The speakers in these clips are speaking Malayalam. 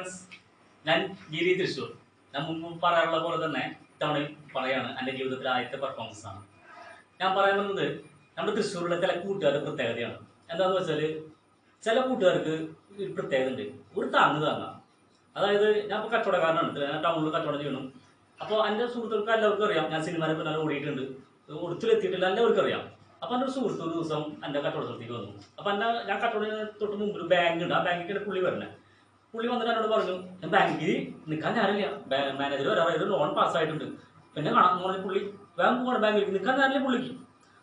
ഫ്രണ്ട്സ് ഞാൻ ഗിരി തൃശ്ശൂർ. ഞാൻ മുമ്പ് പറയാനുള്ള പോലെ തന്നെ ഇത്തവണ പറയാണ് എന്റെ ജീവിതത്തിലെ ആദ്യത്തെ പെർഫോമൻസ് ആണ്. ഞാൻ പറയാൻ വന്നത് നമ്മുടെ തൃശ്ശൂരിലെ ചില കൂട്ടുകാരുടെ പ്രത്യേകതയാണ്. എന്താണെന്ന് വെച്ചാൽ ചില കൂട്ടുകാർക്ക് ഒരു പ്രത്യേകത ഉണ്ട് ഒരു താങ്ങ് താങ്ങാം അതായത് ഞാൻ ഇപ്പോൾ കച്ചവടക്കാരനാണ് ഞാൻ ടൗണിൽ കച്ചവടം ചെയ്യണം അപ്പോൾ എന്റെ സുഹൃത്തുക്കൾക്ക് എല്ലാവർക്കും അറിയാം ഞാൻ സിനിമയിൽ പിന്നാലെ ഓടിയിട്ടുണ്ട്. ഒടുത്തിലെത്തിയിട്ടില്ല എല്ലാവർക്കും അറിയാം. അപ്പോൾ എന്റെ ഒരു സുഹൃത്ത് ഒരു ദിവസം എന്റെ കച്ചവട വന്നു. അപ്പോൾ എന്റെ ഞാൻ കച്ചവടം തൊട്ട് മുമ്പ് ഒരു ബാങ്ക് ഉണ്ട്. ആ ബാങ്കിലേക്ക് പുള്ളി വരണേ പുള്ളി വന്നിട്ട് എന്നോട് പറഞ്ഞു ഞാൻ ബാങ്കിൽ നിൽക്കാൻ ഞാനില്ല. മാനേജർ വരാറ് ലോൺ പാസ്സായിട്ടുണ്ട് പിന്നെ കാണാം പറഞ്ഞു പുള്ളി വേഗം പോകണം ബാങ്കിൽ നിൽക്കാൻ ഞാനില്ല പുള്ളിക്ക്.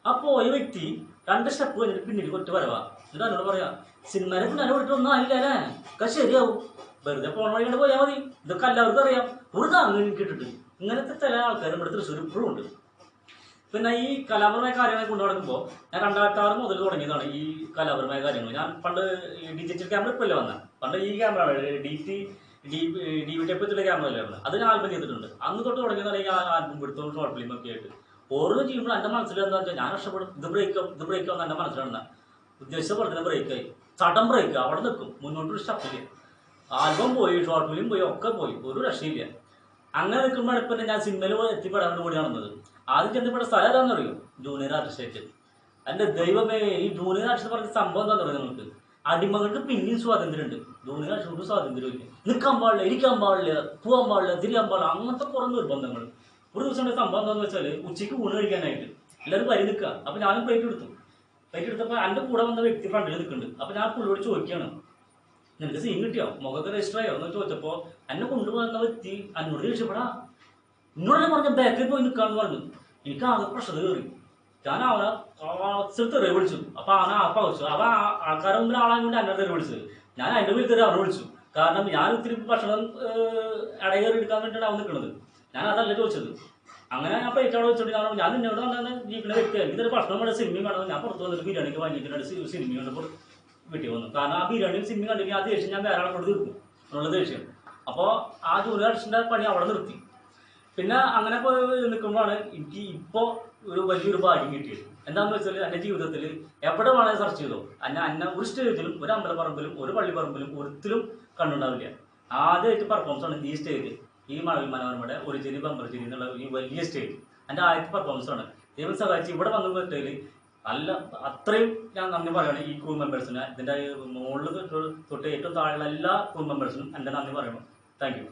ആ പോയ വ്യക്തി രണ്ട് സ്റ്റെപ്പ് കഴിഞ്ഞിട്ട് പിന്നീട് ഒറ്റ വരവാ. എന്നിട്ട് എന്നോട് പറയാ സിനിമയിൽ പിന്നെ വിട്ടിട്ട് ഒന്നും ആയില്ല അല്ലേ? ഒക്കെ ശരിയാവും. വെറുതെ പോണ വഴി കണ്ട് പോയാൽ മതി. ഇതൊക്കെ എല്ലാവർക്കും അറിയാം. ഒരു താങ്ങ് കിട്ടിട്ട് ഇങ്ങനത്തെ ചില ആൾക്കാർ നമ്മുടെ തൃശ്ശൂർ ഇപ്പോഴും ഉണ്ട്. പിന്നെ ഈ കലാപരമായ കാര്യങ്ങൾ കൊണ്ടു നടക്കുമ്പോൾ ഞാൻ രണ്ടായിരത്തി ആറ് മുതൽ തുടങ്ങിയതാണ് ഈ കലാപരമായ കാര്യങ്ങൾ ഞാൻ പണ്ട് ഡിജിറ്റൽ ക്യാമറ ഇപ്പല്ലേ വന്ന. പണ്ട് ഈ camera D T D D V type വെച്ചുള്ള ക്യാമറ അല്ലായിരുന്നു അത് ഞാൻ ആൽബം ചെയ്തിട്ടുണ്ട്. അന്ന് തൊട്ട് തുടങ്ങിയതാണ് ഈ ആൽബം പിടുത്തവും ഷോർട്ട് ഫിലിം ഒക്കെ ആയിട്ട്. ഓരോ ചെയ്യുമ്പോൾ എന്റെ മനസ്സിൽ എന്താ വെച്ചാൽ ഞാൻ രക്ഷപ്പെടും. ഇത് ബ്രേക്ക് ഇത് ബ്രേക്ക് ആവുന്ന എന്റെ മനസ്സിലാണ് ഉദ്ദേശിച്ച പോലെ തന്നെ ബ്രേക്കായി സഡൻ ബ്രേക്ക് അവിടെ നിൽക്കും. മുന്നോട്ടൊരു സ്റ്റെപ്പില്ല ആൽബം പോയി ഷോർട്ട് ഫിലിം പോയി ഒക്കെ പോയി. ഒരു രക്ഷയില്ല. അങ്ങനെ നിൽക്കുമ്പോഴാണ് ഇപ്പം ഞാൻ സിനിമയിൽ എത്തിപ്പെടാൻ വേണ്ടി കൂടി നടന്നത്. ആദ്യം ചെന്നപ്പോൾ സ്ഥലം ഏതാണെന്ന് അറിയോ ജൂനിയർ ആർട്ടിസ്റ്റ് എന്റെ ദൈവമേ ഈ ജൂനിയർ ആർട്ടിസ്റ്റ് പറഞ്ഞ സംഭവം എന്താ പറയുക നിങ്ങൾക്ക്? അടിമകൾക്ക് പിന്നെയും സ്വാതന്ത്ര്യമുണ്ട്. ജൂനിയർ ആർട്ടിസ്റ്റ് സ്വാതന്ത്ര്യമില്ല നിൽക്കാൻ പാടില്ല ഇരിക്കാൻ പാടില്ല പോകാൻ പാടില്ല തിരിയാൻ പാടില്ല അങ്ങനത്തെ കുറേ നിർബന്ധങ്ങൾ. ഒരു ദിവസം സംഭവം എന്താണെന്ന് വെച്ചാൽ ഉച്ചയ്ക്ക് ഊണ് കഴിക്കാനായിട്ട് എല്ലാവരും വരി നിൽക്കുക. അപ്പം ഞാനും പ്ലേറ്റ് എടുത്തു. പ്ലേറ്റ് എടുത്തപ്പോൾ എന്റെ കൂടെ വന്ന വ്യക്തി ഫ്രണ്ടിൽ നിൽക്കുന്നുണ്ട്. അപ്പം ഞാൻ പുള്ളിയോട് ചോദിക്കുകയാണ് നിനക്ക് സീൻ കിട്ടിയോ? മുഖത്ത് രജിസ്റ്റർ ആയോ. എന്ന് ചോദിച്ചപ്പോൾ എന്നെ കൊണ്ടുപോകുന്ന വ്യക്തി എന്നോട് രക്ഷപ്പെടാ എന്നോട് പറഞ്ഞ ബാക്കിൽ പോയി നിൽക്കാന്ന് പറഞ്ഞു. എനിക്ക് ആകെ പ്രഷർ കയറി. ഞാൻ അവനെ കാച്ചിൽ തെറി വിളിച്ചു. അപ്പൊ അവനെ ആപ്പ വിളിച്ചു അവ ആൾക്കാരെ മുമ്പിൽ ആളാൻ കൊണ്ട് എന്നെ തെറി വിളിച്ചത്. ഞാൻ അതിന്റെ വീട്ടിൽ തെറി അവനെ വിളിച്ചു. കാരണം ഞാൻ ഒത്തിരി ഭക്ഷണം ഇടകേറി എടുക്കാൻ വേണ്ടിയിട്ടാണ് അവൻ നിൽക്കുന്നത്. ഞാൻ അതല്ല ചോദിച്ചത്. അങ്ങനെ ഞാൻ പ്ലേറ്റ് അവിടെ വെച്ചോണ്ട് പറഞ്ഞു, ഞാൻ നിന്നോട് തന്നെ ജീവിക്കുന്ന വ്യക്തിയാണ് ഇതൊരു ഭക്ഷണം വേണം സിനിമയും വേണം ഞാൻ പുറത്ത് വന്നിട്ട് ബിരിയാണിക്ക് വാങ്ങിയിട്ട് സിനിമ കണ്ടപ്പോൾ വീട്ടിൽ വന്നു. കാരണം ആ ബിരിയാണിയും സിനിമ കണ്ടിട്ട് ആ ദേഷ്യം ഞാൻ വേറെ ആളെ കൊണ്ട് തീർക്കും. എന്നുള്ള ദേഷ്യം. അപ്പോൾ ആ ജൂനിയർ പണി അവിടെ നിർത്തി. പിന്നെ അങ്ങനെ പോയി നിൽക്കുമ്പോഴാണ് എനിക്ക് ഇപ്പോൾ ഒരു വലിയൊരു ഭാഗ്യം കിട്ടിയത്. എന്താണെന്ന് വെച്ചാൽ എന്റെ ജീവിതത്തിൽ എവിടെ വേണമെങ്കിൽ സെർച്ച് ചെയ്തോ. എന്നെ എന്നെ ഒരു സ്റ്റേജിലും ഒരു അമ്പലപ്പറമ്പിലും ഒരു പള്ളിപ്പറമ്പിലും ഒരിക്കലും കണ്ടുണ്ടാവില്ല. ആദ്യമായിട്ട് പെർഫോമൻസ് ആണ് ഈ സ്റ്റേജ് ഈ മഴവിൽ മനോരമയുടെ ഒരു ചെരി ബമ്പർ ചെരി എന്നുള്ള ഈ വലിയ സ്റ്റേജ് എന്റെ ആദ്യത്തെ പെർഫോമൻസ് ആണ്. ദൈവം സഹായിച്ച് ഇവിടെ വന്നു നല്ല അത്രയും ഞാൻ നന്ദി പറയണം ഈ ക്രൂ മെമ്പേഴ്സിന് ഇതിന്റെ മുകളിൽ തൊട്ട് ഏറ്റവും താഴെയുള്ള എല്ലാ ക്രൂ മെമ്പേഴ്സിനും എന്റെ നന്ദി പറയണം താങ്ക് യു